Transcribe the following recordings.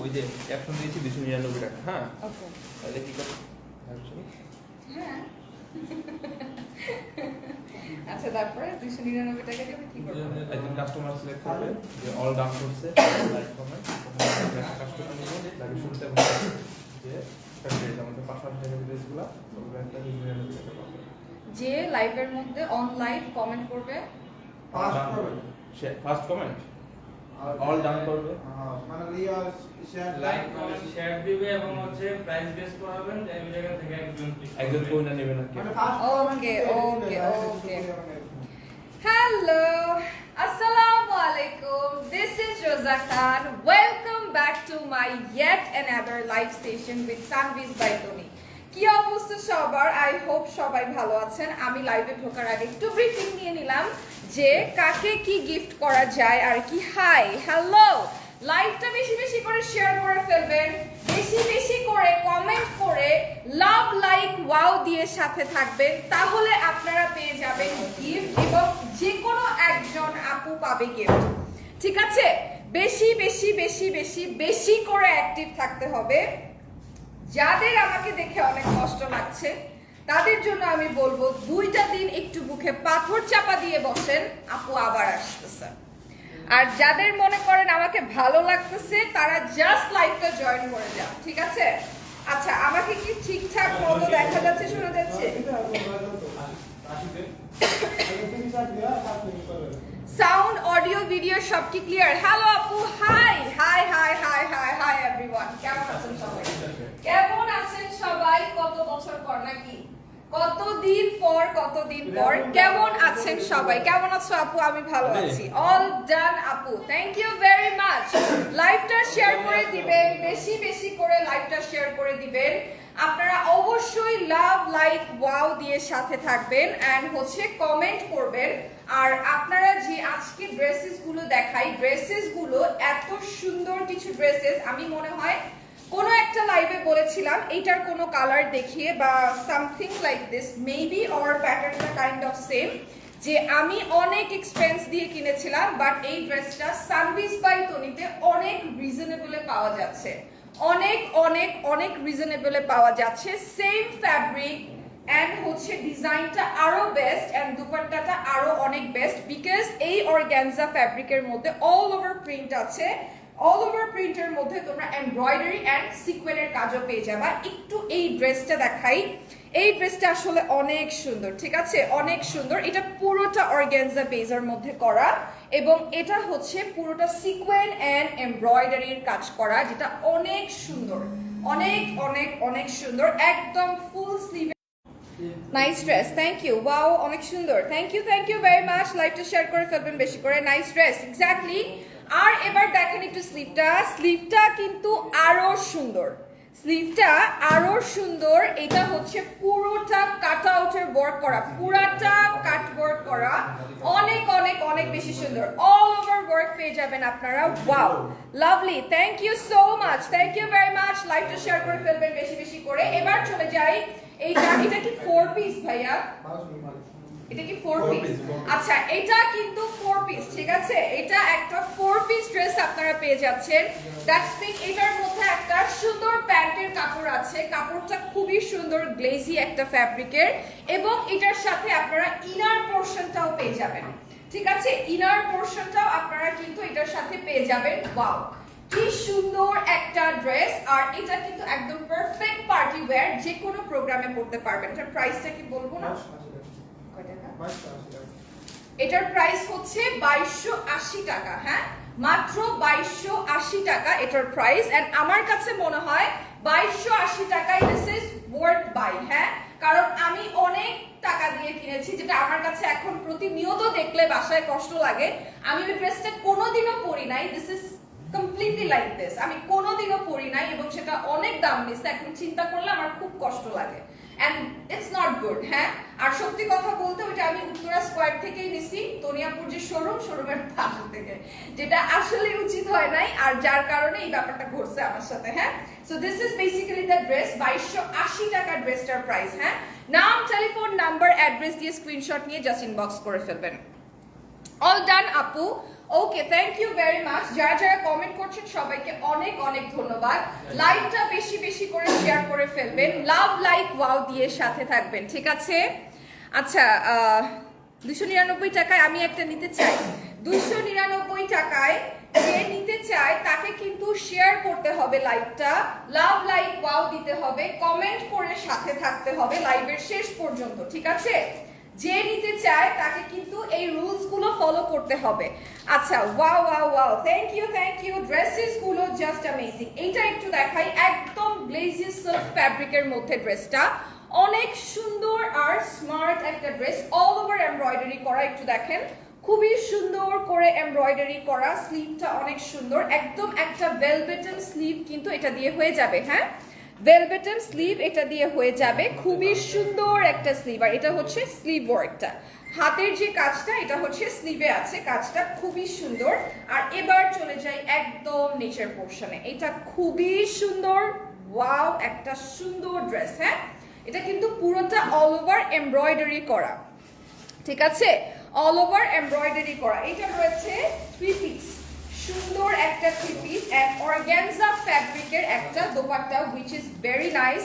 ওই যে এখন দিয়েছি দুশো নিরানব্বই টাকা। হ্যাঁ? তাহলে কি করব ভাবছ? হ্যাঁ। আচ্ছা তারপরে দুইশো নিরানব্বই টাকা দিয়ে কি করব? একজন কাস্টমার সিলেক্ট করবে যে অল ডাউন করছে লাইক কমেন্ট কাস্টমার নিব তাকে শুনতে বলবে যে আমাদের পাঁচ হাজার টাকা ড্রেসগুলো ওগুলো একটা নিরানব্বই টাকা পাবে। যে লাইভের মধ্যে অন লাইভ কমেন্ট করবে। Fast করবে। ফার্স্ট কমেন্ট All done করবে? হ্যাঁ, মানে লাইক কমেন্ট শেয়ার দিবে এবং হচ্ছে প্রাইস গেস করাবেন যে ওই জায়গা থেকে একজন একজন কোন না first Okay, okay, okay. Hello, Assalamu alaikum. This is Rosa Khan. Welcome back to my yet another live station with Sanviz by Tony. কি অবস্থা সবার আই হোপ সবাই ভালো আছেন আমি লাইভে ঢোকার আগে একটু ব্রিফিং নিয়ে নিলাম যে কাকে কি গিফট করা যায় আর কি হাই হ্যালো লাইভটা বেশি বেশি করে শেয়ার করে ফেলবেন, বেশি বেশি করে কমেন্ট করে লাভ লাইক ওয়াও দিয়ে সাথে থাকবেন, তাহলে আপনারা পেয়ে যাবেন গিফট এবং যে কোনো একজন আপু পাবে গিফট ঠিক আছে? বেশি বেশি বেশি বেশি বেশি করে অ্যাক্টিভ থাকতে হবে। যাদের আমাকে দেখে অনেক কষ্ট লাগছে, তাদের জন্য আমি বলব, দুইটা দিন একটু বুকে পাথর চাপা দিয়ে বসেন, আপু আবার আসতেছে। আর যাদের মনে করেন আমাকে ভালো লাগতেছে, তারা জাস্ট লাইভটা জয়েন করে যান, ঠিক আছে? আচ্ছা আমাকে কি ঠিকঠাক মতো দেখা যাচ্ছে, শোনা যাচ্ছে? সাউন্ড অডিও ভিডিও সব কি ক্লিয়ার হ্যালো আপু hi hi hi hi hi hi everyone কেমন আছেন সবাই? কেমন আছেন সবাই? কত বছর পর নাকি? কতদিন পর কতদিন পর? কেমন আছেন সবাই? কেমন আছো আপু? আমি ভালো আছি। অল ডান আপু। থ্যাংক ইউ ভেরি মাচ লাইভটা শেয়ার করে দিবেন বেশি বেশি করে লাইভটা শেয়ার করে দিবেন। আপনারা অবশ্যই লাভ লাইক ওয়াও দিয়ে সাথে থাকবেন এন্ড হচ্ছে কমেন্ট করবেন। আর আপনারা যে আজকে ড্রেসেসগুলো দেখাই ড্রেসেসগুলো এত সুন্দর কিছু ড্রেসেস আমি মনে হয় কোনো একটা লাইভে বলেছিলাম, এইটার কোনো কালার দেখিয়ে বা something like this maybe or প্যাটার্নটা কাইন্ড অফ সেম যে আমি অনেক এক্সপেন্স দিয়ে কিনেছিলাম বাট এই ড্রেসটা সার্ভিস বাই তনিতে অনেক রিজনেবলে পাওয়া যাচ্ছে। অনেক অনেক অনেক রিজনেবলে পাওয়া যাচ্ছে। সেম ফ্যাব্রিক অ্যান্ড হচ্ছে ডিজাইনটা আরও বেস্ট অ্যান্ড দুপাট্টাটা আরও অনেক বেস্ট বিকজ এই অর্গ্যানজা ফ্যাব্রিকের মধ্যে অল ওভার প্রিন্ট আছে। অল ওভার প্রিন্টের মধ্যে তোমরা এমব্রয়ডারি এন্ড সিকোয়েনের কাজও পেয়ে যাবা। একটু এই ড্রেসটা দেখাই। এই ড্রেসটা আসলে অনেক সুন্দর, ঠিক আছে? অনেক সুন্দর। এটা পুরোটা অর্গ্যানজা বেজার মধ্যে করা এবং এটা হচ্ছে পুরোটা সিকোয়েন এন্ড এমব্রয়ডারির কাজ করা, যেটা অনেক সুন্দর। অনেক অনেক অনেক সুন্দর। একদম full sleeve nice dress thank you wow অনেক সুন্দর। Thank you thank you very much লাইভটা শেয়ার করে ফেলবেন বেশি করে। নাইস ড্রেস এক্স্যাক্টলি আর এবার দেখেন একটু স্লিভটা স্লিভটা কিন্তু আরও সুন্দর। স্লিভটা আরও সুন্দর। এটা হচ্ছে পুরোটা কাট আউটের ওয়ার্ক করা, পুরাটা কাট ওয়ার্ক করা। অনেক অনেক অনেক বেশি সুন্দর। অল ওভার ওয়ার্ক পেয়ে যাবেন আপনারা। Wow lovely thank you so much thank you very much লাইভটা শেয়ার করে ফেলবেন বেশি বেশি করে। এবার চলে যাই। এইটা, এটা কি ফোর পিস ভাইয়া? এটা কি ফোর পিস. আচ্ছা এটা কিন্তু ফোর পিস ঠিক আছে? এটা একটা ফোর পিস ড্রেস আপনারা পেয়ে যাচ্ছেন। দ্যাটস মিন এটার মধ্যে একটা সুন্দর প্যান্টের কাপড় আছে। কাপড়টা খুবই সুন্দর গ্লেজি একটা ফ্যাব্রিকের এবং এটার সাথে আপনারা ইনার পোর্শনটাও পেয়ে যাবেন। ঠিক আছে? ইনার পোর্শনটাও আপনারা কিন্তু এটার সাথে পেয়ে যাবেন। ওয়াও কি সুন্দর একটা ড্রেস আর এটা কিন্তু একদম পারফেক্ট পার্টি ওয়্যার যে কোনো প্রোগ্রামে পড়তে পারবেন। এটার প্রাইসটা কি বলব না? এটার প্রাইস হচ্ছে বাইশশো আশি টাকা হ্যাঁ? মাত্র বাইশশো আশি টাকা এটার প্রাইস এন্ড আমার কাছে মনে হয় বাইশশো আশি টাকায় দিস ইজ ওয়ার্ড বাই হ্যাঁ? কারণ আমি অনেক টাকা দিয়ে কিনেছি যেটা আমার কাছে এখন প্রতিনিয়ত দেখলে বাসায় কষ্ট লাগে। আমি ওই ড্রেসটা কোনোদিনও পরি নাই। This is completely like this আমি কোনোদিনও পরি নাই এবং সেটা অনেক দাম নিচ্ছে এখন চিন্তা করলে আমার খুব কষ্ট লাগে। নট গুড হ্যাঁ? আর সত্যি কথা বলতে ওইটা আমি উত্তরা স্কোয়ার থেকেই নিছি, তনিয়াপুর যে শোরুম শোরুমের পাশে থেকে, যেটা আসলে উচিত হয় নাই, আর যার কারণে এই ব্যাপারটা ঘটছে আমার সাথে হ্যাঁ? So this is basically the dress বাইশশো আশি টাকা ড্রেসটার প্রাইস হ্যাঁ? নাম টেলিফোন নাম্বার অ্যাড্রেস দিয়ে স্ক্রিনশট নিয়ে জাস্ট ইনবক্স করে ফেলবেন। অল ডান আপু। Okay thank you very much যারা যারা কমেন্ট করছেন, সবাইকে অনেক অনেক ধন্যবাদ। লাইভটা বেশি বেশি করে শেয়ার করে ফেলবেন। লাভ লাইক ওয়াও দিয়ে সাথে থাকবেন, ঠিক আছে? আচ্ছা দুশো নিরানব্বই টাকায় আমি একটা নিতে চাই। দুশো নিরানব্বই টাকায় যে নিতে চায়, তাকে কিন্তু শেয়ার করতে হবে লাইভটা লাভ লাইক ওয়াও দিতে হবে। কমেন্ট করে সাথে থাকতে হবে লাইভের শেষ পর্যন্ত, ঠিক আছে? যে নিতে চায় তাকে কিন্তু এই রুলসগুলো ফলো করতে হবে। আচ্ছা wow wow wow thank you thank you ড্রেসেসগুলো just amazing এইটা একটু দেখাই, একদম গ্লেজি সিল্ক ফ্যাব্রিকের মধ্যে ড্রেসটা অনেক সুন্দর আর স্মার্ট একটা ড্রেস অল ওভার এমব্রয়ডারি করা, একটু দেখেন। খুবই সুন্দর করে এমব্রয়ডারি করা স্লিভটা অনেক সুন্দর। একদম একটা ভেলভেটন স্লিভ কিন্তু এটা দিয়ে হয়ে যাবে হ্যাঁ? ভেলভেটন স্লিভ এটা দিয়ে হয়ে যাবে খুবই সুন্দর একটা স্লিভ আর এটা হচ্ছে স্লিভ ওয়ার্কটা হাতের যে কাজটা, এটা হচ্ছে স্লিভে আছে, কাজটা খুবই সুন্দর। আর এবার চলে যাই একদম নিচের পোর্শনে এটা খুবই সুন্দর ওয়াও একটা সুন্দর ড্রেস হ্যাঁ? এটা কিন্তু পুরোটা অল ওভার এমব্রয়ডারি করা। ঠিক আছে? অল ওভার এমব্রয়ডারি করা। এটা রয়েছে থ্রি পিস সুন্দর একটা থ্রি পিস এন্ড অর্গানজা ফ্যাব্রিকের একটা dupatta which is very nice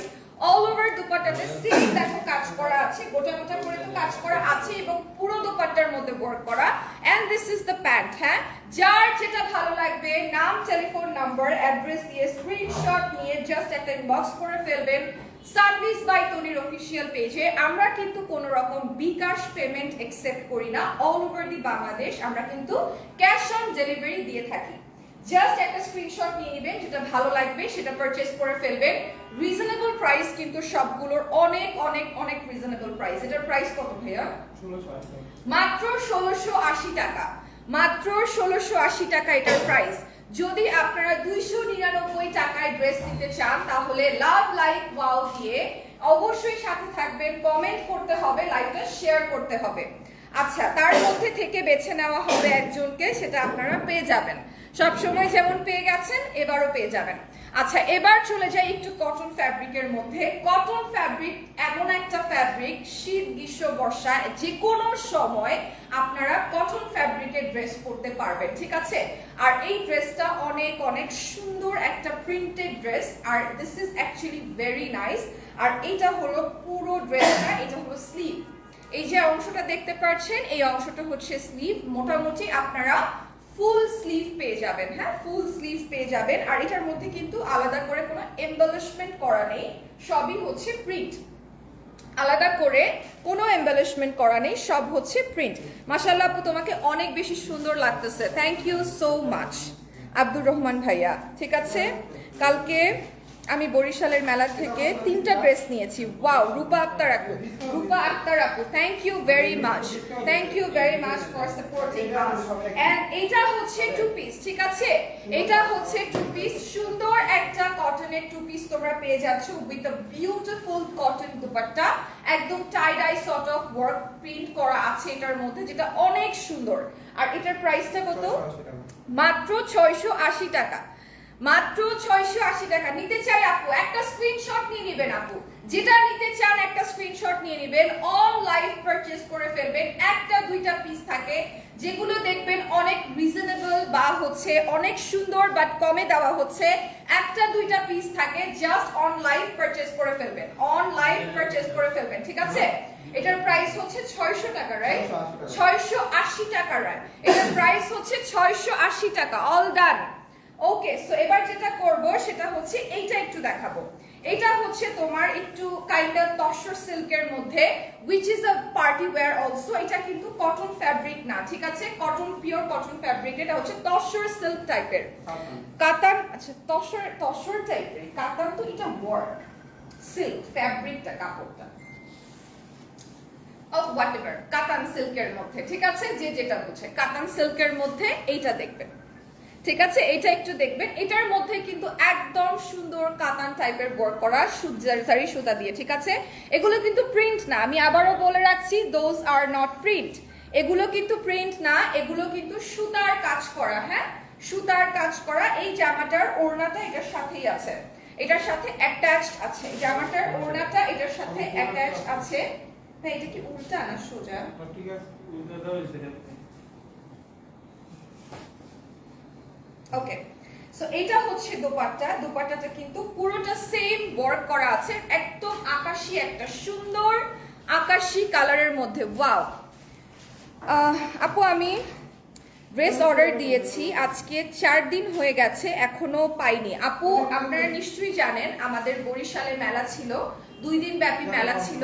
all over দোপাট্টাতে same দেখো কাজ করা আছে, গোটা গোটা করে তো কাজ করা আছে এবং পুরো দোপাট্টার মধ্যে ওয়ার্ক করা। And this is the pant হ্যাঁ? যার যেটা ভালো লাগবে, নাম টেলিফোন নাম্বার অ্যাড্রেস দিয়ে স্ক্রিনশট নিয়ে জাস্ট একটা ইনবক্স করে ফেলবেন। সার্ভিস বাই তনির অফিসিয়াল পেজে আমরা কিন্তু কোনো রকম বিকাশ পেমেন্ট একসেপ্ট করি না। অল ওভার দি বাংলাদেশ আমরা কিন্তু ক্যাশ অন ডেলিভারি দিয়ে থাকি। জাস্ট একটা স্ক্রিনশট নিয়ে নেবেন যেটা ভালো লাগবে সেটা পারচেজ করে ফেলবেন। রিজনেবল প্রাইস কিন্তু সবগুলোর অনেক অনেক অনেক রিজনেবল প্রাইস এটার প্রাইস কত ভাইয়া? মাত্র ষোলোশো আশি টাকা। মাত্র ষোলোশো আশি টাকা এটার প্রাইস যদি আপনারা দুইশো নিরানব্বই টাকায় ড্রেস নিতে চান, তাহলে লাভ লাইক ওয়াও দিয়ে অবশ্যই সাথে থাকবেন কমেন্ট করতে হবে লাইভটা শেয়ার করতে হবে। আচ্ছা তার মধ্যে থেকে বেছে নেওয়া হবে একজনকে, সেটা আপনারা পেয়ে যাবেন। সব সময় যেমন পেয়ে গেছেন, এবারও পেয়ে যাবেন। আচ্ছা এবার চলে যাই একটু কটন ফ্যাব্রিকের মধ্যে। কটন ফ্যাব্রিক এমন একটা ফ্যাব্রিক শীত, গ্রীষ্ম, বর্ষা যে কোনো সময় আপনারা কটন ফ্যাব্রিকের ড্রেস পরতে পারবেন, ঠিক আছে? আর এই ড্রেসটা অনেক অনেক সুন্দর একটা printed dress R this is actually very nice আর এটা হলো পুরো ড্রেসটা এটা হলো স্লিভ এই যে অংশটা দেখতে পাচ্ছেন, এই অংশটা হচ্ছে স্লিভ মোটামুটি আপনারা ফুল স্লিভ পেয়ে যাবেন হ্যাঁ? ফুল স্লিভ পেয়ে যাবেন, আর এটার মধ্যে কিন্তু আলাদা করে কোনো এমবেলিশমেন্ট করা নেই, সবই হচ্ছে প্রিন্ট আলাদা করে কোনো এমবেলিশমেন্ট করা নেই, সব হচ্ছে প্রিন্ট মাশাআল্লাহ আপু, তোমাকে অনেক বেশি সুন্দর লাগতেছে। Thank you so much Abdur Rahman ভাইয়া, ঠিক আছে? কালকে আমি বরিশালের মেলা থেকে তিনটা ড্রেস নিয়েছি। ওয়াও রূপা আক্তার আপু, রূপা আক্তার আপু thank you very much thank you very much for supporting us and এটা হচ্ছে টু পিস ঠিক আছে? এটা হচ্ছে টু পিস কটনের টু পিস তোমরা পেয়ে যাচ্ছ with a beautiful cotton dupatta একদম tie dye sort of work print করা আছে এটার মধ্যে যেটা অনেক সুন্দর। আর এটার প্রাইসটা কত? মাত্র ছয়শো আশি টাকা। মাত্র ছয়শো আশি টাকা। নিতে চাই আপু একটা স্ক্রিনশট নিয়ে নেবেন আপু। যেটা নিতে চান একটা স্ক্রিনশট নিয়ে নেবেন। অন লাইভ পারচেজ করে ফেলবেন। একটা দুইটা পিস থাকে যেগুলো দেখবেন অনেক রিজনেবল বা হচ্ছে অনেক সুন্দর বাট কমে দেওয়া হচ্ছে। একটা দুইটা পিস থাকে জাস্ট অন লাইভ পারচেজ করে ফেলবেন। অন লাইভ পারচেজ করে ফেলবেন ঠিক আছে? এটার প্রাইস হচ্ছে ছয়শো টাকা রাইট 680 ছয়শো আশি টাকা রাইট এটার প্রাইস হচ্ছে ছয়শো আশি টাকা অল ডান ওকে সো এবার যেটা করব সেটা হচ্ছে এইটা একটু দেখাবো। এটা হচ্ছে তোমার একটু কাইন্ড অফ তসর সিল্কের মধ্যে which is a party wear also এটা কিন্তু কটন ফ্যাব্রিক না ঠিক আছে? কটন পিওর কটন ফ্যাব্রিক এটা হচ্ছে তসর সিল্ক টাইপের কাতান আচ্ছা তসর তসর টাইপের কাতান তো এটা ওয়ার্ক সিল্ক ফ্যাব্রিকটা কাপড়টা। অফ হোয়াট এভার কাতান সিল্কের মধ্যে ঠিক আছে? যে যেটা বুঝে। কাতান সিল্কের মধ্যে এইটা দেখবেন ঠিক আছে? এটা একটু দেখবেন। এটার মধ্যে কিন্তু একদম সুন্দর কাতান টাইপের ওয়ার্ক করা সুজারি সুতা দিয়ে ঠিক আছে? এগুলো কিন্তু প্রিন্ট না। আমি আবারও বলে রাখছি দোজ আর নট প্রিন্ট এগুলো কিন্তু প্রিন্ট না এগুলো কিন্তু সুতার কাজ করা হ্যাঁ? সুতার কাজ করা। এই জামাটার ওড়নাটা এটার সাথেই আছে। এটার সাথে অ্যাটাচড আছে। জামাটার ওড়নাটা এটার সাথে অ্যাটাচ আছে। না এটা কি উল্টা না সোজা? ঠিক আছে উল্টো দেওয়া হয়েছে এটা। ওকে সো এটা হচ্ছে দোপাট্টা। দোপাট্টাটা কিন্তু পুরোটা সেম ওয়ার্ক করা আছে। একদম আকাশি একটা, সুন্দর আকাশি কালারের মধ্যে। ওয়াও আপু, আমি ড্রেস অর্ডার দিয়েছি। আজকে চার দিন হয়ে গেছে, এখনও পাইনি। আপু, আপনারা নিশ্চয়ই জানেন, আমাদের বরিশালে মেলা ছিল। দুই দিন ব্যাপী মেলা ছিল।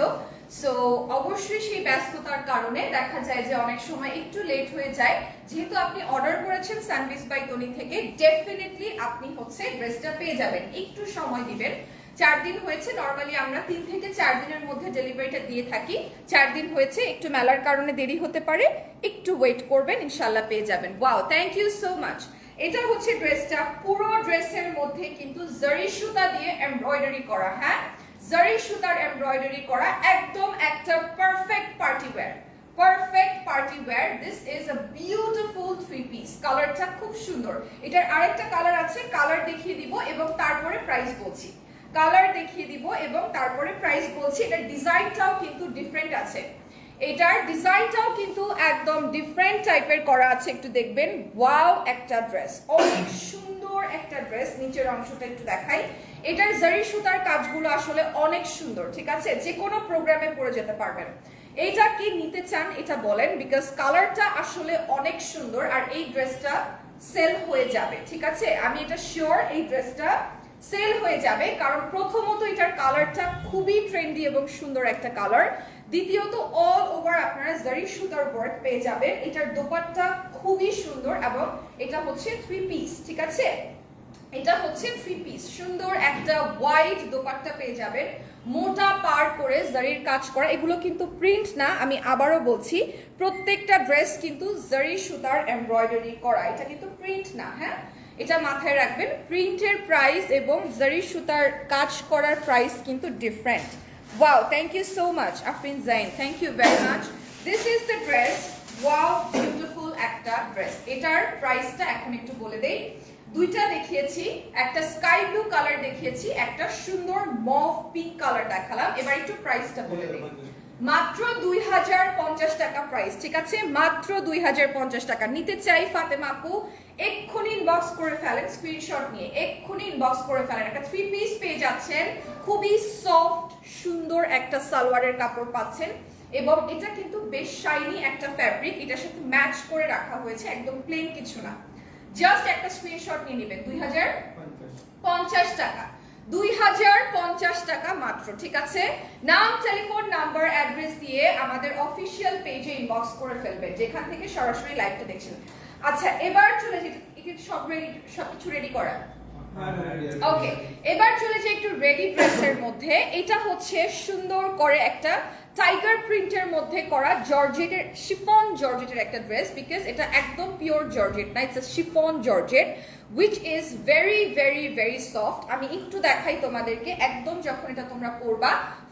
সো অবশ্যই সেই ব্যস্ততার কারণে দেখা যায় যে অনেক সময় একটু লেট হয়ে যায়। যেহেতু আপনি অর্ডার করেছেন স্যান্ডউইচ বাই টনি থেকে ডেফিনেটলি আপনি হচ্ছে ড্রেসটা পেয়ে যাবেন। একটু সময় দিবেন। চার দিন হয়েছে নর্মালি আমরা তিন থেকে চার দিনের মধ্যে ডেলিভারিটা দিয়ে থাকি। চার দিন হয়েছে, একটু মেলার কারণে দেরি হতে পারে। একটু ওয়েট করবেন ইনশাল্লাহ পেয়ে যাবেন। Wow thank you so much এটা হচ্ছে ড্রেসটা পুরো ড্রেসের মধ্যে কিন্তু জারি সুতা দিয়ে এমব্রয়ডারি করা হ্যাঁ? জারি সুতার এমব্রয়ডারি করা একদম একটা perfect party wear perfect party wear this is a beautiful three piece কালারটা খুব সুন্দর। এটার আরেকটা কালার আছে কালার দেখিয়ে দিব এবং তারপরে প্রাইস বলছি। কালার দেখিয়ে দিব এবং তারপরে প্রাইস বলছি। এটার ডিজাইনটাও কিন্তু ডিফারেন্ট আছে। এটার ডিজাইনটাও কিন্তু একদম ডিফারেন্ট টাইপের করা আছে। একটু দেখবেন। ওয়াও একটা ড্রেস অনেক সুন্দর একটা ড্রেস নিচের অংশটা একটু দেখাই। এটার জারি সুতার কাজগুলো আসলে অনেক সুন্দর, ঠিক আছে? যে কোনো প্রোগ্রামে পরে যেতে পারবেন। এইটা কি নিতে চান, এটা বলেন বিকজ কালারটা আসলে অনেক সুন্দর আর এই ড্রেসটা সেল হয়ে যাবে, ঠিক আছে? আমি এটা শিওর এই ড্রেসটা সেল হয়ে যাবে, কারণ প্রথমত এটার কালারটা খুবই ট্রেন্ডি এবং সুন্দর একটা কালার দ্বিতীয়ত অল ওভার আপনারা জারি সুতার ওয়ার্ক পেয়ে যাবেন। এটার দোপাট্টা খুবই সুন্দর এবং এটা হচ্ছে থ্রি পিস ঠিক আছে? এটা হচ্ছে থ্রি পিস সুন্দর একটা হোয়াইট দোপাট্টা পেয়ে যাবেন। মোটা পার করে জারির কাজ করা। এগুলো কিন্তু প্রিন্ট না, আমি আবারও বলছি, প্রত্যেকটা ড্রেস কিন্তু জারি সুতার এমব্রয়ডারি করা। এটা কিন্তু প্রিন্ট না হ্যাঁ? এটা মাথায় রাখবেন। প্রিন্টের প্রাইস এবং জারি সুতার কাজ করার প্রাইস কিন্তু different wow thank you so much Afrin Zain thank you very much this is the dress wow beautiful একটা ড্রেস এটার প্রাইসটা এখন একটু বলে দেই। দুইটা দেখিয়েছি, একটা স্কাই ব্লু কালার দেখিয়েছি, একটা সুন্দর মভ পিঙ্ক কালার দেখালাম। এবার একটু প্রাইসটা বলে দিই। মাত্র দুই হাজার পঞ্চাশ টাকা প্রাইস ঠিক আছে? মাত্র দুই হাজার পঞ্চাশ টাকা। নিতে চাই ফাতেমা আপু, এক্ষুনি ইনবক্স করে ফেলেন স্ক্রিনশট নিয়ে। এক্ষুনি ইনবক্স করে ফেলেন। একটা থ্রি পিস পেয়ে যাচ্ছেন। খুবই সফট সুন্দর একটা সালোয়ারের কাপড় পাচ্ছেন। এবং এটা কিন্তু বেশ শাইনি একটা ফ্যাব্রিক এটার সাথে ম্যাচ করে রাখা হয়েছে, একদম প্লেন কিছু না। জাস্ট একটা স্ক্রিনশট নিয়ে নেবেন দুই হাজার পঞ্চাশ টাকা। দুই হাজার পঞ্চাশ টাকা মাত্র ঠিক আছে? নাম টেলিফোন নাম্বার অ্যাড্রেস দিয়ে আমাদের অফিসিয়াল পেজে ইনবক্স করে ফেলবেন যেখান থেকে সরাসরি লাইভটা দেখছেন। আচ্ছা এবার চলে যে এটা সব রেডি সবকিছু রেডি করা। ওকে এবার চলে যে একটু রেডি ড্রেসের মধ্যে। এটা হচ্ছে সুন্দর করে একটা টাইগার প্রিন্টের মধ্যে করা জর্জেটের শিফন জর্জেটের একটা ড্রেস বিকজ এটা একদম পিওর জর্জেট না it's chiffon georgette which is very very very soft আমি একটু দেখাই তোমাদেরকে, একদম যখন এটা তোমরা পরবা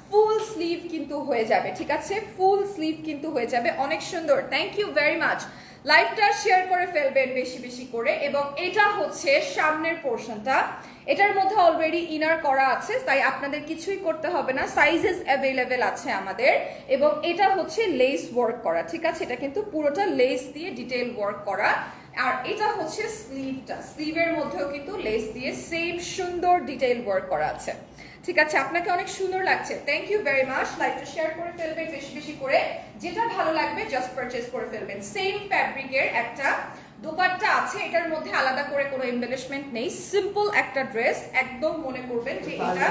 ফুল স্লিভ কিন্তু হয়ে যাবে, ঠিক আছে? ফুল স্লিভ কিন্তু হয়ে যাবে, অনেক সুন্দর। থ্যাংক ইউ ভেরি মাচ লাইভটা শেয়ার করে ফেলবেন বেশি বেশি করে। এবং এটা হচ্ছে সামনের পোর্শনটা এটার মধ্যে অলরেডি ইনার করা আছে, তাই আপনাদের কিছুই করতে হবে না। সাইজেস অ্যাভেলেবেল আছে আমাদের এবং এটা হচ্ছে লেস ওয়ার্ক করা, ঠিক আছে? এটা কিন্তু পুরোটা লেস দিয়ে ডিটেল ওয়ার্ক করা। আর এটা হচ্ছে স্লিভটা স্লিভের মধ্যেও কিন্তু লেস দিয়ে সেম সুন্দর ডিটেল ওয়ার্ক করা আছে। ঠিক আছে? আপনাকে অনেক সুন্দর লাগছে। থ্যাংক ইউ ভেরি মাচ লাইভটা শেয়ার করে ফেলবেন বেশি বেশি করে। যেটা ভালো লাগবে জাস্ট পারচেস করে ফেলবেন। সেম ফ্যাব্রিকের একটা দোপাট্টা আছে এটার মধ্যে আলাদা করে কোনো এমবেলিশমেন্ট নেই। সিম্পল একটা ড্রেস একদম মনে করবেন যে এটা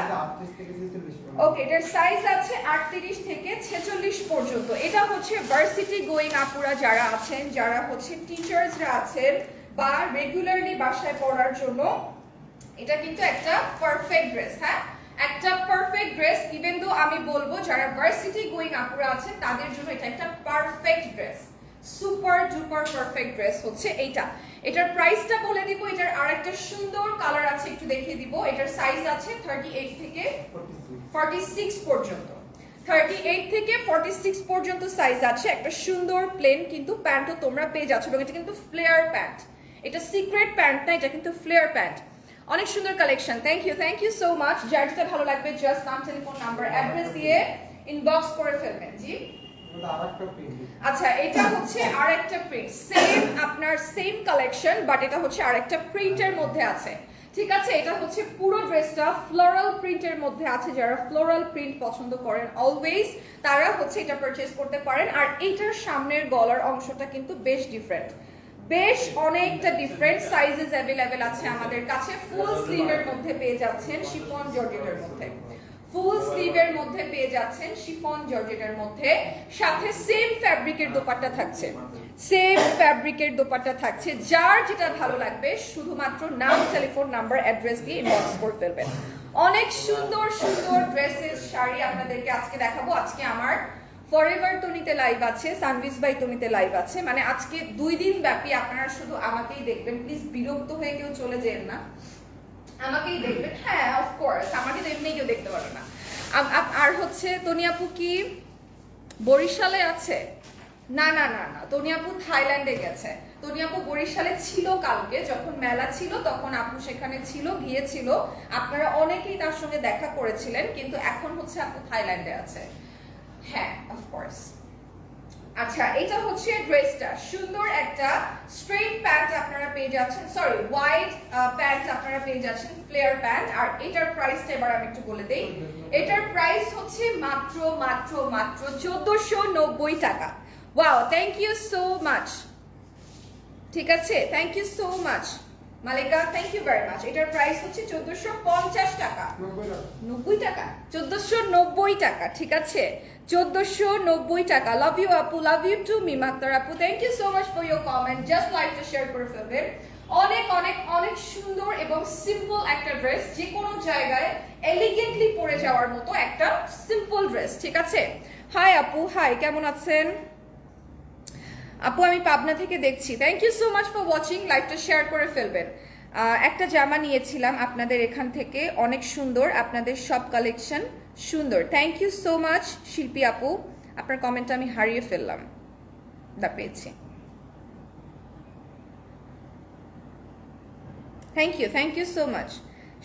ওকে এটার সাইজ আছে আটত্রিশ থেকে ছেচল্লিশ পর্যন্ত। এটা হচ্ছে ভার্সিটি গোয়িং আপুরা যারা আছেন যারা হচ্ছে টিচার্সরা আছেন বা রেগুলারলি বাসায় পড়ার জন্য এটা কিন্তু একটা পারফেক্ট ড্রেস হ্যাঁ? একটা পারফেক্ট ড্রেস ইভেন দো আমি বলব যারা ভার্সিটি গোয়িং আপুরা আছেন তাদের জন্য এটা একটা perfect dress super duper perfect dress হচ্ছে এইটা। এটার প্রাইসটা বলে দিব, এটার আরেকটা সুন্দর কালার আছে, একটু দেখিয়ে দিব। এটার সাইজ আছে থার্টি এইট থেকে ফর্টি সিক্স পর্যন্ত। থার্টি এইট থেকে ফর্টি সিক্স পর্যন্ত সাইজ আছে, একটা সুন্দর প্লেন কিন্তু প্যান্টও তোমরা পেয়ে যাচ্ছ, এবং এটা কিন্তু ফ্লেয়ার প্যান্ট এটা সিক্রেট প্যান্ট না, এটা কিন্তু ফ্লেয়ার প্যান্ট অনেক সুন্দর collection thank you thank you so much যার যেটা ভালো লাগবে জাস্ট নাম টেলিফোন নাম্বার অ্যাড্রেস দিয়ে ইনবক্স করে ফেলবেন, জি? আচ্ছা এটা হচ্ছে আরেকটা প্রিন্ট সেম আপনার সেম কালেকশন বাট এটা হচ্ছে আরেকটা প্রিন্টের মধ্যে আছে। ঠিক আছে? এটা হচ্ছে পুরো ড্রেসটা ফ্লোরাল প্রিন্টের মধ্যে আছে, যারা ফ্লোরাল প্রিন্ট পছন্দ করেন অলওয়েজ তারা হচ্ছে এটা পারচেজ করতে পারেন। আর এইটার সামনের গলার অংশটা কিন্তু বেশ ডিফারেন্ট বেশ অনেকটা ডিফারেন্ট সাইজেস অ্যাভেলেবেল আছে আমাদের কাছে। ফুল স্লিভের মধ্যে পেয়ে যাচ্ছেন শিফন জর্জেটের মধ্যে। ফুল স্লিভের মধ্যে পেয়ে যাচ্ছেন শিফন জর্জেটের মধ্যে। সাথে সেম ফ্যাব্রিকের দোপাট্টা থাকছে। সেম ফ্যাব্রিকের দোপাট্টা থাকছে। যার যেটা ভালো লাগবে, শুধুমাত্র নাম টেলিফোন নাম্বার অ্যাড্রেস দিয়ে ইনবক্স করে ফেলবেন। অনেক সুন্দর সুন্দর ড্রেসেস শাড়ি আপনাদেরকে আজকে দেখাবো। আজকে আমার ফরএভার তনিতে লাইভ আছে সানভিস বাই তনিতে লাইভ আছে। মানে আজকে দুই দিন ব্যাপী আপনারা শুধু আমাকেই দেখবেন। প্লিজ বিরক্ত হয়ে কেউ চলে যেন না। আমাকেই দেখবেন হ্যাঁ অফকোর্স আমাকে তো এমনি কেউ দেখতে পারে না। আর হচ্ছে তনিয়াপু কি বরিশালে আছে? না না না না তনিয়াপু থাইল্যান্ডে গেছে। তনিয়াপু বরিশালে ছিল কালকে, যখন মেলা ছিল, তখন আপু সেখানে ছিল, গিয়েছিল। আপনারা অনেকেই তার সঙ্গে দেখা করেছিলেন, কিন্তু এখন হচ্ছে আপু থাইল্যান্ডে আছে। হ্যাঁ অফকোর্স আচ্ছা এটা হচ্ছে ড্রেসটা। সুন্দর একটা স্ট্রেট প্যান্ট আপনারা পেয়ে যাচ্ছেন। সরি হোয়াইট প্যান্ট আপনারা পেয়ে যাচ্ছেন ফ্লেয়ার প্যান্ট আর এটার প্রাইসটা এবার আমি একটু বলে দেই। এটার প্রাইস হচ্ছে মাত্র মাত্র মাত্র চোদ্দশো নব্বই টাকা। Wow thank you so much ঠিক আছে? Thank you so much Malika thank you very much এটার প্রাইস হচ্ছে চোদ্দশো পঞ্চাশ টাকা। নব্বই টাকা। চোদ্দশো নব্বই টাকা ঠিক আছে? চোদ্দশো নব্বই টাকা। লাভ ইউ আপু লাভ ইউ টু মি মিমাক্তার আপু thank you so much for your comment just লাইকটা শেয়ার করে ফেলবেন। অনেক অনেক অনেক সুন্দর এবং সিম্পল একটা ড্রেস যে কোনো জায়গায় এলিগেন্টলি পরে যাওয়ার মতো একটা সিম্পল ড্রেস ঠিক আছে? হাই আপু হাই কেমন আছেন? আপু, আমি পাবনা থেকে দেখছি। Thank you so much for watching লাইভটা শেয়ার করে ফেলবেন। একটা জামা নিয়েছিলাম আপনাদের এখান থেকে। অনেক সুন্দর। আপনাদের সব কালেকশন সুন্দর। থ্যাংক ইউ সো মাচ শিল্পী আপু। আপনার কমেন্টটা আমি হারিয়ে ফেললাম। দা পেয়েছি। Thank you thank you so much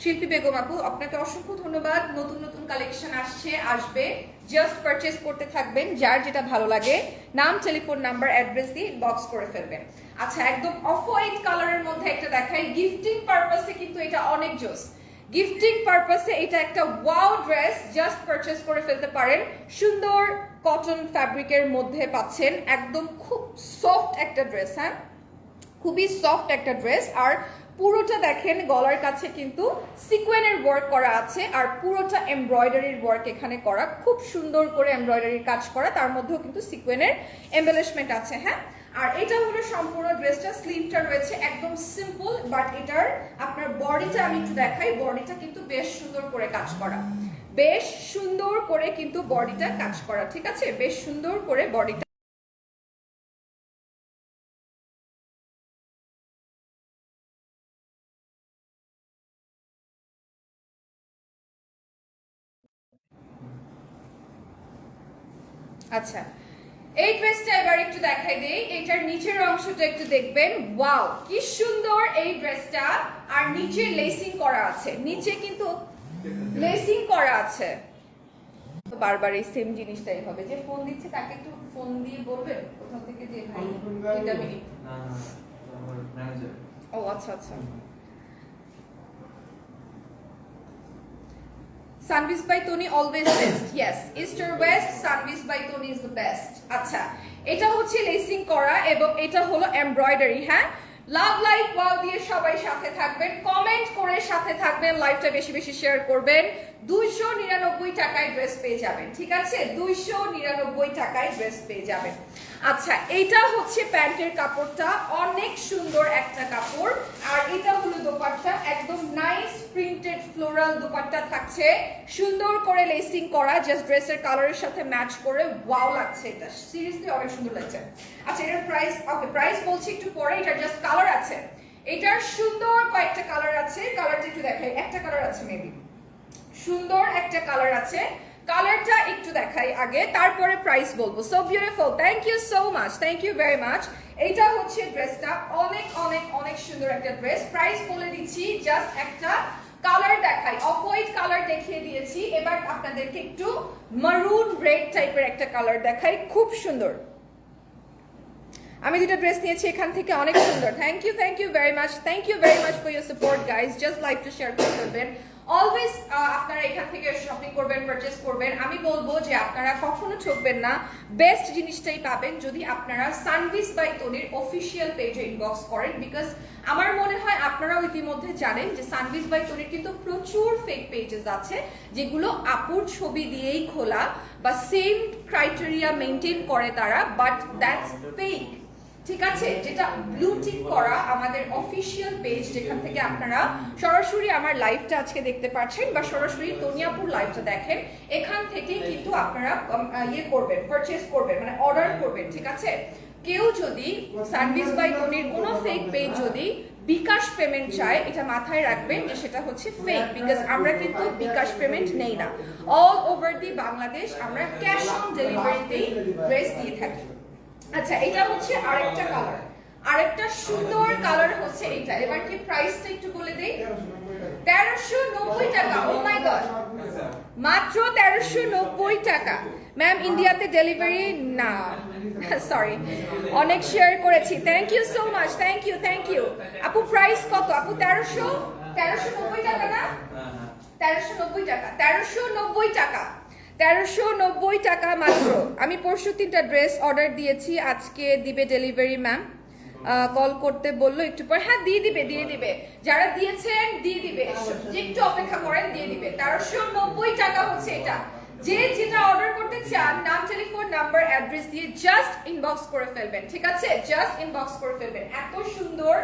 Shilpi Begum আপু, আপনাকে অসংখ্য ধন্যবাদ। নতুন নতুন কালেকশন আসছে, আসবে। জাস্ট পারচেস করতে থাকবেন, যার যেটা ভালো লাগে। নাম টেলিফোন নাম্বার অ্যাড্রেস দিয়ে বক্স করে ফেলবেন। আচ্ছা একদম অফ হোয়াইট কালারের মধ্যে একটা দেখাই। গিফটিং পারপাসে কিন্তু এটা অনেক জোস। গিফটিং পারপাসে এটা একটা ওয়াও ড্রেস জাস্ট পারচেস করে ফেলতে পারেন। সুন্দর কটন ফ্যাব্রিকের মধ্যে পাচ্ছেন। একদম খুব সফট একটা ড্রেস হ্যাঁ? খুবই সফট একটা ড্রেস আর পুরোটা দেখেন গলার কাছে কিন্তু সিকোয়েনের ওয়ার্ক করা আছে আর পুরোটা এমব্রয়ডারির ওয়ার্ক এখানে করা। খুব সুন্দর করে এমব্রয়ডারির কাজ করা, তার মধ্যেও কিন্তু সিকোয়েনের এম্বেলিশমেন্ট আছে হ্যাঁ? আর এটা হলো সম্পূর্ণ ড্রেসটা স্লিভটা রয়েছে একদম সিম্পল বাট এটার আপনার বডিটা আমি একটু দেখাই বডিটা কিন্তু বেশ সুন্দর করে কাজ করা। বেশ সুন্দর করে কিন্তু বডিটা কাজ করা, ঠিক আছে? বেশ সুন্দর করে বডিটা আচ্ছা এই ড্রেসটা এবার একটু দেখাই দেই। এটার নিচের অংশটা একটু দেখবেন। ওয়াও কি সুন্দর এই ড্রেসটা। আর নিচে লেসিং করা আছে। নিচে কিন্তু লেসিং করা আছে। তো বারবার এই সেম জিনিসটাই হবে। যে ফোন দিচ্ছে তাকে একটু ফোন দিয়ে বলবেন কোথাও থেকে যে ভাই এটা মিনিট। না না আমার ম্যানেজার ও আচ্ছা আচ্ছা। Sanvis by Tony always best. Yes east or west Sanvis by Tony is the best. আচ্ছা এটা হচ্ছে লেসিং করা এবং এটা হলো এমব্রয়ডারি হ্যাঁ? লাভ লাইক ওয়াও দিয়ে সবাই সাথে থাকবেন, কমেন্ট করে সাথে থাকবেন লাইভটা বেশি বেশি শেয়ার করবেন। দুইশো নিরানব্বই টাকায় ড্রেস পেয়ে যাবেন, ঠিক আছে? দুইশো নিরানব্বই টাকায় ড্রেস পেয়ে যাবেন। আচ্ছা এইটা হচ্ছে প্যান্টের কাপড়টা। অনেক সুন্দর একটা কাপড়। আর এটা হলো দোপাট্টা। একদম নাইস প্রিন্টেড ফ্লোরাল দোপাট্টা থাকছে। সুন্দর করে লেসিং করা জাস্ট ড্রেসের কালারের সাথে ম্যাচ করে। ওয়াও লাগছে এটা। সিরিয়াসলি অনেক সুন্দর লাগছে। আচ্ছা এটার প্রাইস ওকে প্রাইস বলছি একটু পরে। এটার জাস্ট কালার আছে। এটার সুন্দর কয়েকটা কালার আছে। কালারটা একটু দেখাই। একটা কালার আছে মেবি সুন্দর একটা কালার আছে। কালারটা একটু দেখাই আগে, তারপরে প্রাইস বলব। So beautiful thank you so much thank you very much এইটা হচ্ছে ড্রেসটা অনেক অনেক অনেক সুন্দর একটা ড্রেস প্রাইস বলে দিচ্ছি জাস্ট একটা কালার দেখাই। অফ হোয়াইট কালার দেখিয়ে দিয়েছি। এবার আপনাদেরকে একটু মারুন রেড টাইপের একটা কালার দেখাই। খুব সুন্দর। আমি দুটো ড্রেস নিয়েছি এখান থেকে, অনেক সুন্দর। Thank you thank you very much thank you very much for your support guys just লাইভটা শেয়ার করে ফেলবেন অলওয়েজ আপনারা এখান থেকে শপিং করবেন পারচেস করবেন। আমি বলব যে আপনারা কখনো ঠকবেন না। বেস্ট জিনিসটাই পাবেন যদি আপনারা সানভিস বাই তনির অফিসিয়াল পেজে ইনবক্স করেন। বিকজ আমার মনে হয় আপনারাও ইতিমধ্যে জানেন যে সানভিস বাই তনির কিন্তু প্রচুর ফেক পেজেস আছে, যেগুলো আপুর ছবি দিয়েই খোলা বা সেম ক্রাইটেরিয়া মেনটেন করে তারা বাট দ্যাটস ফেক ঠিক আছে? যেটা ব্লু টিক করা আমাদের অফিসিয়াল পেজ যেখান থেকে আপনারা সরাসরি আমার লাইভটা আজকে দেখতে পাচ্ছেন বা সরাসরি তনিয়াপুর লাইভটা দেখেন। এখান থেকে কিন্তু আপনারা ইয়ে করবেন পারচেস করবেন মানে অর্ডার করবেন, ঠিক আছে? কেউ যদি সার্ভিস বাই তনির কোনো ফেক পেজ যদি বিকাশ পেমেন্ট চায়, এটা মাথায় রাখবেন যে সেটা হচ্ছে ফেক বিকজ আমরা কিন্তু বিকাশ পেমেন্ট নেই না। অল ওভার দি বাংলাদেশ আমরা ক্যাশ অন ডেলিভারিতেই ড্রেস দিয়ে থাকি। আচ্ছা এটা হচ্ছে আরেকটা কালার আরেকটা সুন্দর কালার হচ্ছে এটা। এবার কি প্রাইসটা একটু বলে দেই? তেরোশো নব্বই টাকা। ও মাই গড মাত্র তেরোশো নব্বই টাকা। ম্যাম ইন্ডিয়াতে ডেলিভারি না। সরি অনেক শেয়ার করেছি। Thank you so much thank you thank you আপু প্রাইস কত? আপু তেরোশো? তেরোশো নব্বই টাকা না? তেরোশো নব্বই টাকা। তেরোশো নব্বই টাকা। তেরোশো নব্বই টাকা মাত্র। আমি পরশু তিনটা ড্রেস অর্ডার দিয়েছি। আজকে দিবে ডেলিভারি ম্যাম। কল করতে বলল একটু পর। হ্যাঁ দিয়ে দিবে দিয়ে দিবে। যারা দিয়েছেন, দিয়ে দিবে। একটু অপেক্ষা করেন, দিয়ে দিবে। তেরোশো নব্বই টাকা হচ্ছে এটা। যে যেটা অর্ডার করতে চান, নাম, টেলিফোন নাম্বার, অ্যাড্রেস দিয়ে জাস্ট ইনবক্স করে ফেলবেন। ঠিক আছে? জাস্ট ইনবক্স করে ফেলবেন। এত সুন্দর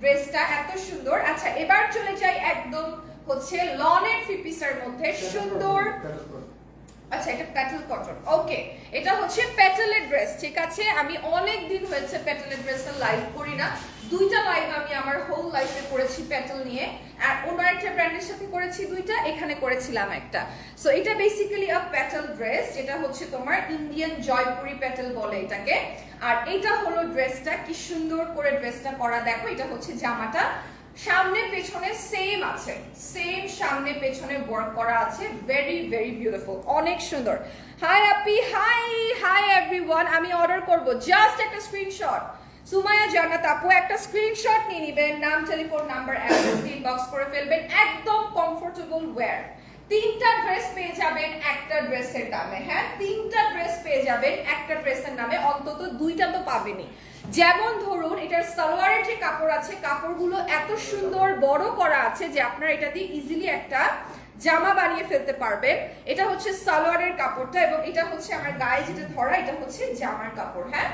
ড্রেসটা, এত সুন্দর। আচ্ছা এবার চলে যাই একদম হচ্ছে লনের থ্রি পিসের মধ্যে। সুন্দর আচ্ছা এটা প্যাটেল কটন ওকে এটা হচ্ছে প্যাটেলের ড্রেস ঠিক আছে? আমি অনেক দিন হয়েছে প্যাটেলের ড্রেসটা লাইভ করি না। দুইটা লাইভ আমি আমার হোল লাইফে করেছি প্যাটেল নিয়ে। আর অন্য একটা ব্র্যান্ডের সাথে করেছি দুইটা, এখানে করেছিলাম একটা। সো এটা বেসিক্যালি আ প্যাটেল ড্রেস যেটা হচ্ছে তোমার ইন্ডিয়ান জয়পুরি প্যাটেল বলে এটাকে। আর এটা হলো ড্রেসটা কি সুন্দর করে ড্রেসটা করা। দেখো, এটা হচ্ছে জামাটা। সামনে পেছনে সেম আছে। সেম সামনে পেছনে ওয়ার্ক করা আছে। ভেরি ভেরি বিউটিফুল অনেক সুন্দর। হাই আপি হাই হাই এভরিওয়ান আমি অর্ডার করব। জাস্ট একটা স্ক্রিনশট সুমায়া জান্নাত আপু, একটা স্ক্রিনশট নিয়ে নেবেন। নাম টেলিফোন নাম্বার অ্যাড্রেস ইনবক্স করে ফেলবেন। একদম কমফোর্টেবল ওয়্যার তিনটা ড্রেস পেয়ে যাবেন একটা ড্রেসের দামে। হ্যাঁ তিনটা ড্রেস পেয়ে যাবেন একটা ড্রেসের নামে। অন্তত দুইটা তো পাবেনই। যেমন ধরুন, এটার সালোয়ারের যে কাপড় আছে, কাপড়গুলো এত সুন্দর বড় করা আছে যে আপনারা এটা দিয়ে ইজিলি একটা জামা বানিয়ে ফেলতে পারবেন। এটা হচ্ছে সালোয়ারের কাপড়টা এবং এটা হচ্ছে আমার গায়ে যেটা ধরা, এটা হচ্ছে জামার কাপড় হ্যাঁ?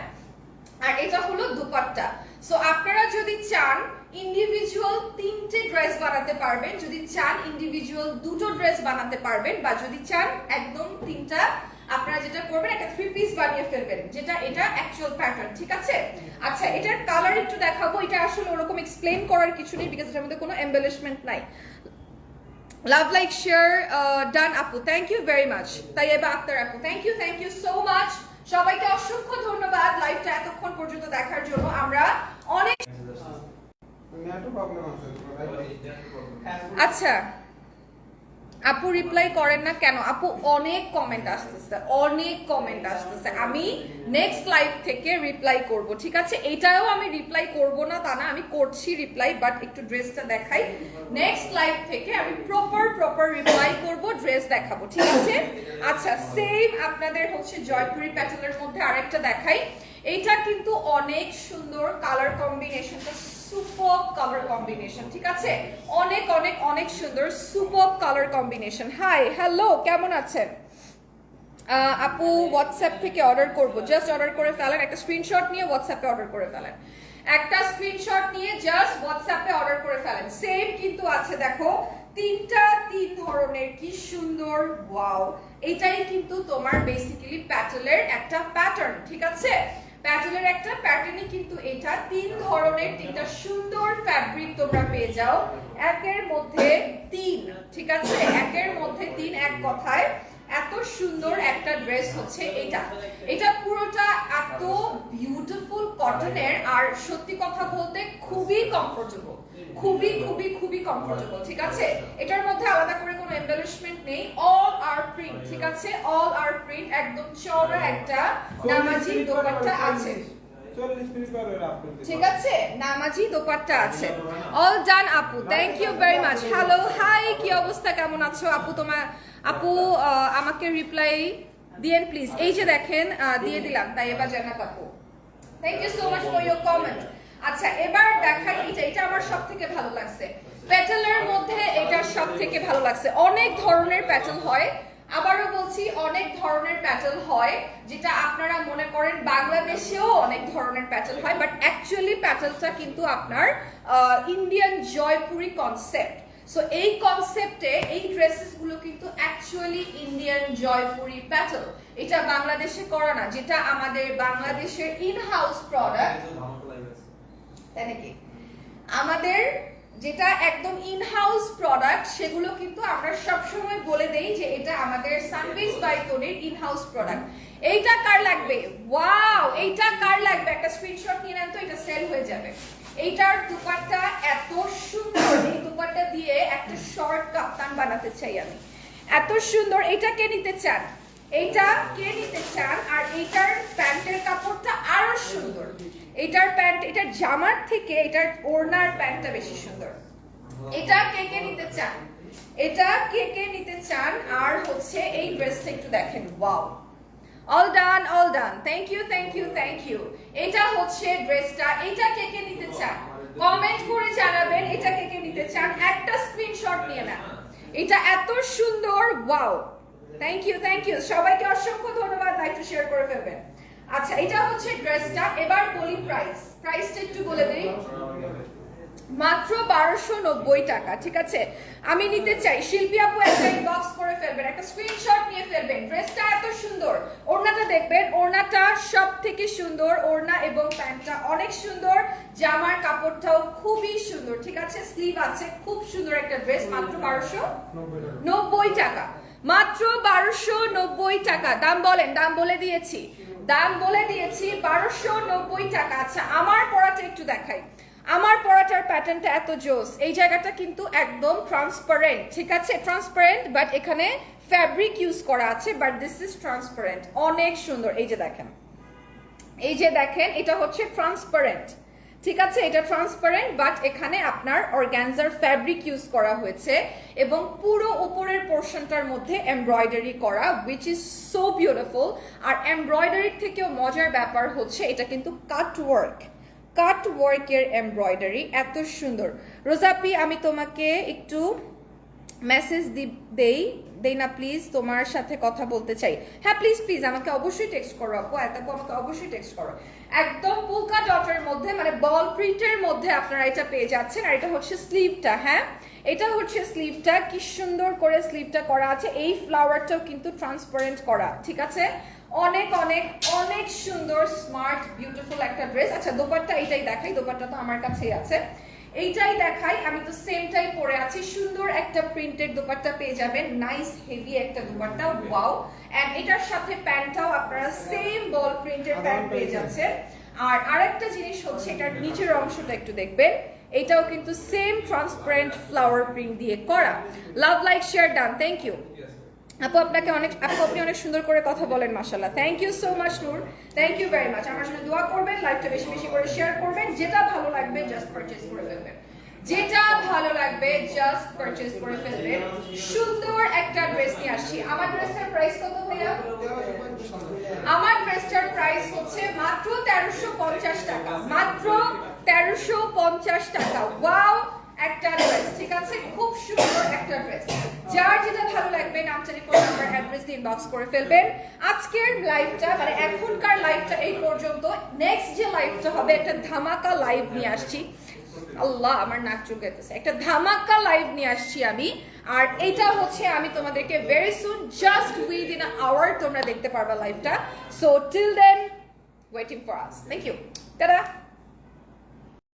আর এটা হলো দুপাট্টা। সো আপনারা যদি চান ইন্ডিভিজুয়াল তিনটে ড্রেস বানাতে পারবেন। যদি চান ইন্ডিভিজুয়াল দুটো ড্রেস বানাতে পারবেন বা যদি চান, একদম তিনটা আপনারা যেটা করবেন একটা থ্রি পিস বানিয়ে ফেলবেন যেটা এটা অ্যাকচুয়াল প্যাটার্ন ঠিক আছে? আচ্ছা এটার কালার একটু দেখাবো এটা আসলে ওরকম এক্সপ্লেন করার কিছু নেই বিকজ এটার মধ্যে কোনো এম্বেলিশমেন্ট নাই। লাভ লাইক শেয়ার ডান আপু থ্যাংক ইউ ভেরি মাচ তাই এবার আক্তার আপু thank you thank you so much সবাইকে অসংখ্য ধন্যবাদ লাইভটা এতক্ষণ পর্যন্ত দেখার জন্য। আমরা অনেক আছে? আচ্ছা। আপু রিপ্লাই করেন না কেন? আপু অনেক কমেন্ট আসতেছে, অনেক কমেন্ট আসতেছে। আমি নেক্সট লাইভ থেকে রিপ্লাই করব, ঠিক আছে? এটাও আমি রিপ্লাই করব না, তা না, আমি করছি রিপ্লাই বাট একটু ড্রেসটা দেখাই। নেক্সট লাইভ থেকে আমি প্রপার প্রপার রিপ্লাই করব ড্রেস দেখাবো, ঠিক আছে? আচ্ছা সেম আপনাদের হচ্ছে জয়পুরি প্যাটেলের মধ্যে আরেকটা দেখাই। এইটা কিন্তু অনেক সুন্দর কালার কম্বিনেশনটা সুপার কালার কম্বিনেশন ঠিক আছে? অনেক অনেক অনেক সুন্দর super colour combination hi hello কেমন আছেন? আপু হোয়াটসঅ্যাপ থেকে অর্ডার করব। জাস্ট অর্ডার করে ফেলেন, একটা স্ক্রিনশট নিয়ে হোয়াটসঅ্যাপে অর্ডার করে ফেলেন। একটা স্ক্রিনশট নিয়ে জাস্ট হোয়াটসঅ্যাপে অর্ডার করে ফেলেন। সেম কিন্তু আছে, দেখো, তিনটা তিন ধরনের, কি সুন্দর ওয়াও এটাই কিন্তু তোমার বেসিক্যালি প্যাটেলের একটা প্যাটার্ন ঠিক আছে? প্যাটেলের একটা প্যাটার্নই কিন্তু এটা। তিন ধরনের, তিনটা সুন্দর ফ্যাব্রিক তোমরা পেয়ে যাও। একের মধ্যে তিন, ঠিক আছে? একের মধ্যে তিন এক কথায়। এত সুন্দর একটা ড্রেস হচ্ছে এটা। এটা পুরোটা এত বিউটিফুল কটনের আর সত্যি কথা বলতে খুবই কমফোর্টেবল খুবই খুবই খুবই কমফোর্টেবল ঠিক আছে? এটার মধ্যে আলাদা করে কোনো এমবেলিশমেন্ট নেই। অল আর প্রিন্ট ঠিক আছে? অল আর প্রিন্ট একদম চওড়া একটা নামাজি দোপাট্টা আছে। ঠিক আছে? নামাজি দোপাট্টা আছে। অল ডান আপু। Thank you very much hello hi কি অবস্থা? কেমন আছো? আপু তোমার আপু আমাকে রিপ্লাই দিয়েন প্লিজ এই যে দেখেন দিয়ে দিলাম তাই এবার জানা আপু। Thank you so much for your comment আচ্ছা এবার দেখাই এটা এটা আমার সব থেকে ভালো লাগছে। প্যাটেলের মধ্যে এটা সব থেকে ভালো লাগছে। অনেক ধরনের প্যাটেল হয়। আবারও বলছি, অনেক ধরনের প্যাটেল হয়, যেটা আপনারা মনে করেন বাংলাদেশেও অনেক ধরনের প্যাটেল হয় বাট অ্যাকচুয়ালি প্যাটেলটা কিন্তু আপনার ইন্ডিয়ান জয়পুরি কনসেপ্ট সো এই কনসেপ্টে এই ড্রেসেসগুলো কিন্তু অ্যাকচুয়ালি ইন্ডিয়ান জয়পুরি প্যাটেল এটা বাংলাদেশে করা না, যেটা আমাদের বাংলাদেশের ইন হাউস প্রোডাক্ট তাই নাকি? আমাদের যেটা একদম ইন হাউস প্রোডাক্ট সেগুলো কিন্তু আমরা সবসময় বলে দেই যে এটা আমাদের সানভিজ বাই তনির ইন হাউস প্রোডাক্ট এইটা কার লাগবে? ওয়াও এইটা কার লাগবে? একটা স্ক্রিনশট নিয়ে নেন তো, এটা সেল হয়ে যাবে। এইটার দুপাট্টা এত সুন্দর, এই দুপাট্টা দিয়ে একটা শর্ট কাপ্তান বানাতে চাই আমি। এত সুন্দর, এটা কে নিতে চান? এইটা কে নিতে চান? আর এইটার প্যান্টের কাপড়টা আরও সুন্দর। এটার প্যান্ট এটার জামার থেকে এটার ওড়নার প্যান্টটা বেশি সুন্দর। এটা কে কে নিতে চান? এটা কে কে নিতে চান? আর হচ্ছে এই ড্রেসটা একটু দেখেন। Wow. All done all done. Thank you thank you thank you এটা হচ্ছে ড্রেসটা। এটা কে কে নিতে চান? কমেন্ট করে জানাবেন এটা কে কে নিতে চান। একটা স্ক্রিনশট নিয়ে নেন। এটা এত সুন্দর। Wow. Thank you thank you সবাইকে অসংখ্য ধন্যবাদ লাইকটা শেয়ার করে ফেলবেন। আচ্ছা এটা হচ্ছে ড্রেসটা। এবার বলি প্রাইস প্রাইসটা একটু বলে দিই। মাত্র বারোশো নব্বই টাকা, ঠিক আছে? আমি নিতে চাই। শিল্পী আপু একটা ইনবক্স করে ফেলবেন, একটা স্ক্রিনশট নিয়ে ফেলবেন। ড্রেসটা এত সুন্দর। ওড়নাটা দেখবেন, ওড়নাটা সব থেকে সুন্দর। ওড়না এবং প্যান্টটা অনেক সুন্দর। জামার কাপড়টাও খুবই সুন্দর, ঠিক আছে? স্লিভ আছে, খুব সুন্দর একটা ড্রেস মাত্র বারোশো নব্বই টাকা। মাত্র বারোশো নব্বই টাকা। দাম বলেন, দাম বলে দিয়েছি। দাম বলে দিয়েছি বারোশো নব্বই টাকা। আচ্ছা আমার পড়াটা একটু দেখাই। আমার পড়াটার প্যাটার্নটা এত জোস। এই জায়গাটা কিন্তু একদম ট্রান্সপারেন্ট ঠিক আছে? ট্রান্সপারেন্ট বাট এখানে ফ্যাব্রিক ইউজ করা আছে বাট দিস ইজ ট্রান্সপারেন্ট অনেক সুন্দর। এই যে দেখেন। এই যে দেখেন, এটা হচ্ছে ট্রান্সপারেন্ট ঠিক আছে, এটা ট্রান্সপারেন্ট বাট এখানে আপনার অর্গ্যানজার ফ্যাব্রিক ইউজ করা হয়েছে এবং পুরো উপরের পোর্শনটার মধ্যে এমব্রয়ডারি করা উইচ ইজ সো বিউটিফুল আর এমব্রয়ডারির থেকেও মজার ব্যাপার হচ্ছে, এটা কিন্তু কাট ওয়ার্ক কাট ওয়ার্কের এমব্রয়ডারি এত সুন্দর। রোজাপি আমি তোমাকে একটু মেসেজ দেই দেই না প্লিজ তোমার সাথে কথা বলতে চাই। হ্যাঁ প্লিজ প্লিজ আমাকে অবশ্যই টেক্সট করো আপু, এত আমাকে অবশ্যই টেক্সট করো। একদম পুলকা ডটের মধ্যে মানে বল প্রিন্টের মধ্যে আপনারা এটা পেয়ে যাচ্ছেন। আর এটা হচ্ছে স্লিভটা হ্যাঁ? এটা হচ্ছে স্লিভটা কি সুন্দর করে স্লিভটা করা আছে। এই ফ্লাওয়ারটাও কিন্তু ট্রান্সপারেন্ট করা, ঠিক আছে? অনেক অনেক অনেক সুন্দর স্মার্ট বিউটিফুল একটা ড্রেস আচ্ছা দোপাট্টা এইটাই দেখাই, দোপাট্টা তো আমার কাছেই আছে। এইটাই দেখাই, আমি তো সেমটাই পরে আছি। সুন্দর একটা প্রিন্টেড দোপাট্টা পেয়ে যাবেন নাইস হেভি একটা দোপাট্টা। ওয়াও এন্ড এটার সাথে প্যান্টটাও আপনারা সেম বল প্রিন্টের প্যান্ট পেয়ে যাচ্ছেন। আর আরেকটা জিনিস হচ্ছে এটার নিচের অংশটা একটু দেখবেন। এটাও কিন্তু সেম ট্রান্সপারেন্ট ফ্লাওয়ার প্রিন্ট দিয়ে করা। Love like share done thank you আপু আপনাকে অনেক আপু আপনি অনেক সুন্দর করে কথা বলেন মাশাল্লাহ thank you so much Noor thank you very much আমার জন্য দোয়া করবেন লাইভটা বেশি বেশি করে শেয়ার করবেন। যেটা ভালো লাগবে জাস্ট পারচেজ করে ফেলবেন। যেটা ভালো লাগবে জাস্ট পারচেজ করে ফেলবেন সুন্দর একটা ড্রেস নিয়ে আসছি। আমার ড্রেসটার প্রাইস কত ভাইয়া? আমার ড্রেসটার প্রাইস হচ্ছে মাত্র তেরোশো পঞ্চাশ টাকা। মাত্র তেরোশো পঞ্চাশ টাকা। ওয়াও একটা ড্রেস ঠিক আছে? খুব সুন্দর একটা ড্রেস যার যেটা ভালো লাগবে, নাম, টেলিফোন নাম্বার অ্যাড্রেস দিয়ে ইনবক্স করে ফেলবেন। আজকের লাইভটা মানে এখনকার লাইভটা এই পর্যন্ত। নেক্সট যে লাইভটা হবে, একটা ধামাকা লাইভ নিয়ে আসছি। আল্লাহ আমার নাক চুলকাইতেছে। একটা ধামাকা লাইভ নিয়ে আসছি আমি। আর এটা হচ্ছে আমি তোমাদেরকে very soon just within hour তোমরা দেখতে পারবা লাইভটা so till then waiting for us thank you tata